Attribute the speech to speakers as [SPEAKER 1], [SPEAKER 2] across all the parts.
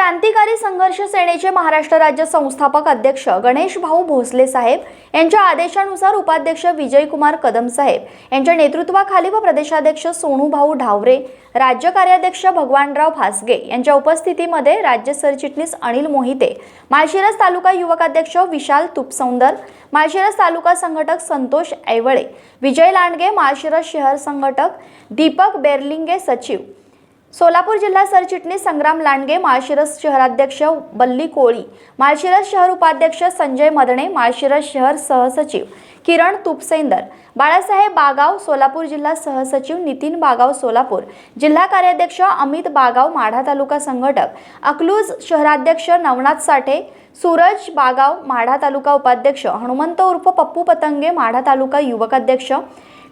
[SPEAKER 1] क्रांतिकारी संघर्ष सेनेचे महाराष्ट्र राज्य संस्थापक अध्यक्ष गणेश भाऊ भोसले साहेब यांच्या आदेशानुसार उपाध्यक्ष विजयकुमार कदम साहेब यांच्या नेतृत्वाखाली व प्रदेशाध्यक्ष सोनूभाऊ ढावरे राज्य कार्याध्यक्ष भगवानराव भासगे यांच्या उपस्थितीमध्ये राज्य सरचिटणीस अनिल मोहिते माळशिरस तालुका युवकाध्यक्ष विशाल तुपसौंदर माळशिरस तालुका संघटक संतोष ऐवळे विजय लांडगे माळशिरस शहर संघटक दीपक बेर्लिंगे सचिव सोलापूर जिल्हा सरचिटणीस संग्राम लांडगे माळशिरस शहराध्यक्ष बल्ली कोळी माळशिरस शहर उपाध्यक्ष संजय मदणे माळशिरस शहर सहसचिव किरण तुपसेंदर बाळासाहेब बागाव सोलापूर जिल्हा सहसचिव नितीन बागाव सोलापूर जिल्हा कार्याध्यक्ष अमित बागाव माढा तालुका संघटक अकलूज शहराध्यक्ष नवनाथ साठे सूरज बागाव माढा तालुका उपाध्यक्ष हनुमंत उर्फ पप्पू पतंगे माढा तालुका युवकाध्यक्ष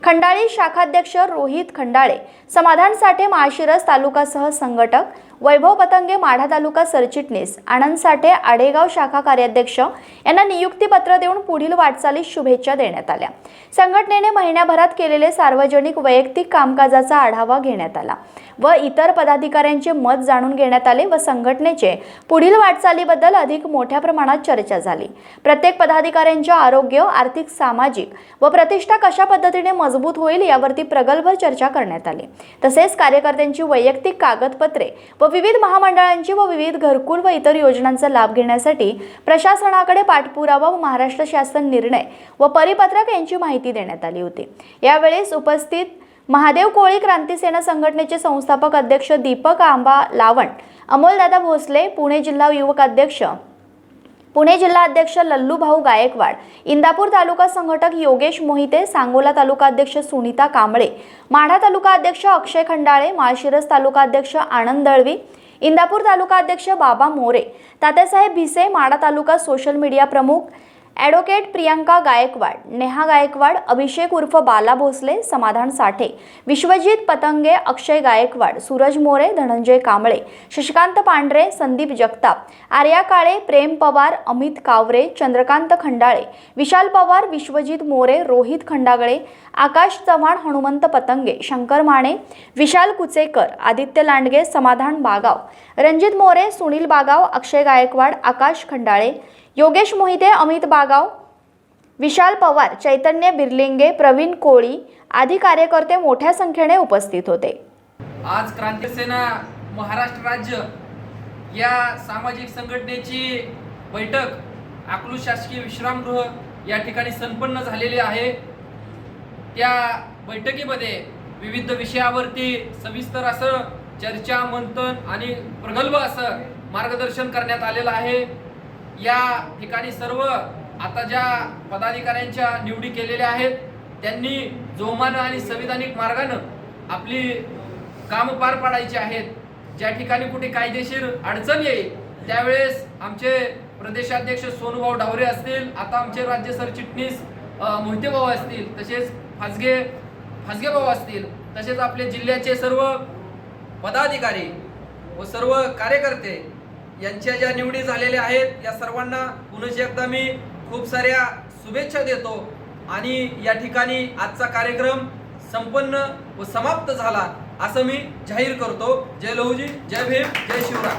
[SPEAKER 1] खंडाळी शाखाध्यक्ष रोहित खंडाळे समाधान साठे माळशिरस तालुकासह संघटक वैभव पतंगे माढा तालुका सरचिटणीस आनंद साठे आडेगाव शाखा कार्याध्यक्ष यांना नियुक्तीपत्र देऊन पुढील वाटचालीस शुभेच्छा देण्यात आल्या. संघटनेने महिन्याभरात केलेले सार्वजनिक वैयक्तिक कामकाजाचा आढावा घेण्यात आला व इतर पदाधिकाऱ्यांचे मत जाणून घेण्यात आले व संघटनेचे पुढील वाटचालीबद्दल अधिक मोठे मोठ्या प्रमाणात चर्चा झाली. प्रत्येक पदाधिकाऱ्यांच्या आरोग्य आर्थिक सामाजिक व प्रतिष्ठा कशा पद्धतीने मजबूत होईल यावरती प्रगल्भ चर्चा करण्यात आली. तसेच कार्यकर्त्यांची वैयक्तिक कागदपत्रे व विविध महामंडळांची व विविध घरकुल व इतर योजनांचा लाभ घेण्यासाठी प्रशासनाकडे पाठपुरावा व महाराष्ट्र शासन निर्णय व परिपत्रक यांची माहिती देण्यात आली होती. यावेळेस उपस्थित महादेव कोळी क्रांती सेना संघटनेचे संस्थापक अध्यक्ष दीपक आंबा लावण अमोलदादा भोसले पुणे जिल्हा युवक अध्यक्ष पुणे जिल्हा अध्यक्ष लल्लूभाऊ गायकवाड इंदापूर तालुका संघटक योगेश मोहिते सांगोला तालुका अध्यक्ष सुनीता कांबळे माढा तालुका अध्यक्ष अक्षय खंडाळे माळशिरस तालुका अध्यक्ष आनंद दळवी इंदापूर तालुका अध्यक्ष बाबा मोरे तात्यासाहेब भिसे माढा तालुका सोशल मीडिया प्रमुख ॲडव्होकेट प्रियांका गायकवाड नेहा गायकवाड अभिषेक उर्फ बाला भोसले समाधान साठे विश्वजित पतंगे अक्षय गायकवाड सूरज मोरे धनंजय कांबळे शशिकांत पांढरे संदीप जगताप आर्या काळे प्रेम पवार अमित कावरे चंद्रकांत खंडाळे विशाल पवार विश्वजित मोरे रोहित खंडागळे आकाश चव्हाण हनुमंत पतंगे शंकर माने विशाल कुचेकर आदित्य लांडगे समाधान बागाव रणजित मोरे सुनील बागाव अक्षय गायकवाड आकाश खंडाळे योगेश मोहिते अमित बागाव विशाल पवार चैतन्य बिर्लिंगे प्रवीण कोळी आदी कार्यकर्ते मोठ्या संख्येने उपस्थित होते.
[SPEAKER 2] आज क्रांती सेना महाराष्ट्र राज्य या सामाजिक संघटनेची बैठक अकलूज शासकीय विश्रामगृह या ठिकाणी संपन्न झालेली आहे. त्या बैठकीमध्ये विविध विषयावरती सविस्तर असं चर्चा मंथन आणि प्रगल्भ असं मार्गदर्शन करण्यात आलेलं आहे. या ठिकाणी सर्व आता ज्या पदाधिकाऱ्यांच्या निवडी केलेल्या आहेत त्यांनी जोमानं आणि संविधानिक मार्गानं आपली कामं पार पाडायची आहेत. ज्या ठिकाणी कुठे कायदेशीर अडचण येईल त्यावेळेस आमचे प्रदेशाध्यक्ष सोनूभाऊ ढावरे असतील आता आमचे राज्य सरचिटणीस मोहिते भाऊ असतील तसेच फासगे फाजगे भाऊ असतील तसेच आपले जिल्ह्याचे सर्व पदाधिकारी व सर्व कार्यकर्ते यांच्या ज्या निवडी झालेल्या आहेत या सर्वांना पुनश्च एकदा मी खूप साऱ्या शुभेच्छा देतो. आणि या ठिकाणी आजचा कार्यक्रम संपन्न व समाप्त झाला असं मी जाहीर करतो. जय लहूजी जय भीम जय शिवराय.